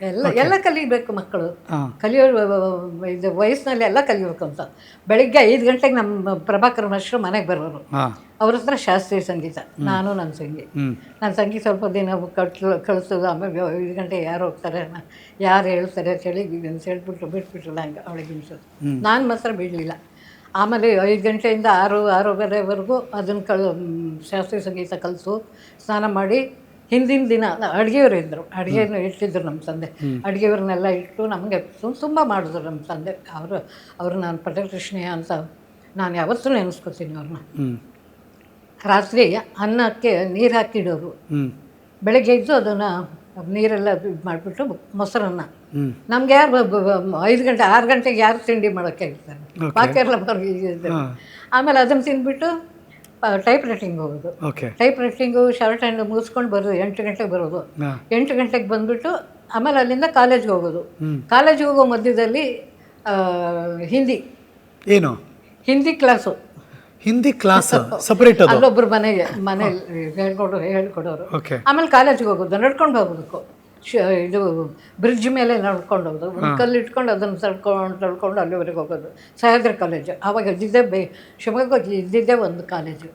ಎಲ್ಲ ಎಲ್ಲ ಕಲಿಬೇಕು ಮಕ್ಕಳು. ಕಲಿಯೋ ಇದು ವಯಸ್ಸಿನಲ್ಲಿ ಎಲ್ಲ ಕಲಿಬೇಕು ಅಂತ. ಬೆಳಿಗ್ಗೆ ಐದು ಗಂಟೆಗೆ ನಮ್ಮ ಪ್ರಭಾಕರ್ ಮಾಸ್ಟ್ರು ಮನೆಗೆ ಬರೋರು. ಅವ್ರ ಹತ್ರ ಶಾಸ್ತ್ರೀಯ ಸಂಗೀತ. ನಾನು ನನ್ನ ಸಂಗಿ ನನ್ನ ಸಂಗೀತ ಸ್ವಲ್ಪ ದಿನ ಕಟ್ಲು ಕಳಿಸೋದು ಆಮೇಲೆ ಐದು ಗಂಟೆ ಯಾರು ಹೋಗ್ತಾರೆ ಯಾರು ಹೇಳ್ತಾರೆ ಅಂತ ಹೇಳಿ ಅಂತ ಹೇಳ್ಬಿಟ್ಟು ಬಿಟ್ಬಿಟ್ರು ನಂಗೆ ಅವಳಿಗೆ ಹಿಂಸೋದು ನಾನು ಮಾತ್ರ ಬಿಡಲಿಲ್ಲ. ಆಮೇಲೆ ಐದು ಗಂಟೆಯಿಂದ ಆರು ಆರೂವರೆವರೆಗೂ ಅದನ್ನು ಕಳ್ ಶಾಸ್ತ್ರೀಯ ಸಂಗೀತ ಕಲಿಸು ಸ್ನಾನ ಮಾಡಿ ಹಿಂದಿನ ದಿನ ಅಡುಗೆಯವರು ಇದ್ದರು ಅಡುಗೆಯನ್ನು ಇಟ್ಟಿದ್ರು ನಮ್ಮ ತಂದೆ. ಅಡುಗೆಯವ್ರನ್ನೆಲ್ಲ ಇಟ್ಟು ನಮಗೆ ತುಂಬ ಮಾಡಿದ್ರು ನಮ್ಮ ತಂದೆ. ಅವರು ಅವರು ನಾನು ಪಟೇಲ್ ಕೃಷ್ಣಯ್ಯ ಅಂತ ನಾನು ಯಾವತ್ತೂ ನೆನೆಸ್ಕೊತೀನಿ ಅವ್ರನ್ನ. ರಾತ್ರಿ ಅನ್ನಕ್ಕೆ ನೀರು ಹಾಕಿಡೋರು. ಬೆಳಗ್ಗೆ ಇದ್ದು ಅದನ್ನು ನೀರೆಲ್ಲ ಇದು ಮಾಡಿಬಿಟ್ಟು ಮೊಸರನ್ನ. ನಮ್ಗೆ ಯಾರು ಐದು ಗಂಟೆ ಆರು ಗಂಟೆಗೆ ಯಾರು ತಿಂಡಿ ಮಾಡೋಕ್ಕೆ ಹೇಳ್ತಾರೆ ಬಾಕಿ ಎಲ್ಲ ಆಮೇಲೆ ಅದನ್ನು ತಿಂದ್ಬಿಟ್ಟು ಟೈಪ್ ರೈಟಿಂಗ್ ಹೋಗೋದು okay type writing shorthand ಮುಗಿಸ್ಕೊಂಡು ಬರೋದು ಎಂಟು ಗಂಟೆಗೆ ಬರೋದು. ಎಂಟು ಗಂಟೆಗೆ ಬಂದುಬಿಟ್ಟು ಆಮೇಲೆ ಅಲ್ಲಿಂದ ಕಾಲೇಜ್ಗೆ ಹೋಗೋದು. ಕಾಲೇಜ್ಗೆ ಹೋಗೋ ಮಧ್ಯದಲ್ಲಿ ಹಿಂದಿ. ಏನು? Hindi class Hindi class separate ಅಲ್ಲೊಬ್ರು ಮನೆಗೆ ಮನೇಲಿ ಹೇಳ್ಕೊಡು ಹೇಳ್ಕೊಡೋರು. ಆಮೇಲೆ ಕಾಲೇಜ್ಗೆ ಹೋಗೋದು ನಡ್ಕೊಂಡು ಹೋಗ್ಬೇಕು ಶ ಇದು ಬ್ರಿಡ್ಜ್ ಮೇಲೆ ನಡ್ಕೊಂಡು ಹೋಗೋದು ಒಂದು ಕಲ್ಲು ಇಟ್ಕೊಂಡು ಅದನ್ನು ತಳ್ಕೊಂಡು ತಳ್ಕೊಂಡು ಅಲ್ಲಿವರೆಗೆ ಹೋಗೋದು. ಸಹ್ಯಾದ್ರಿ ಕಾಲೇಜು. ಆವಾಗ ಇದ್ದಿದ್ದೇ ಬೇ ಶಿವಮೊಗ್ಗ ಇದ್ದಿದ್ದೇ ಒಂದು ಕಾಲೇಜು.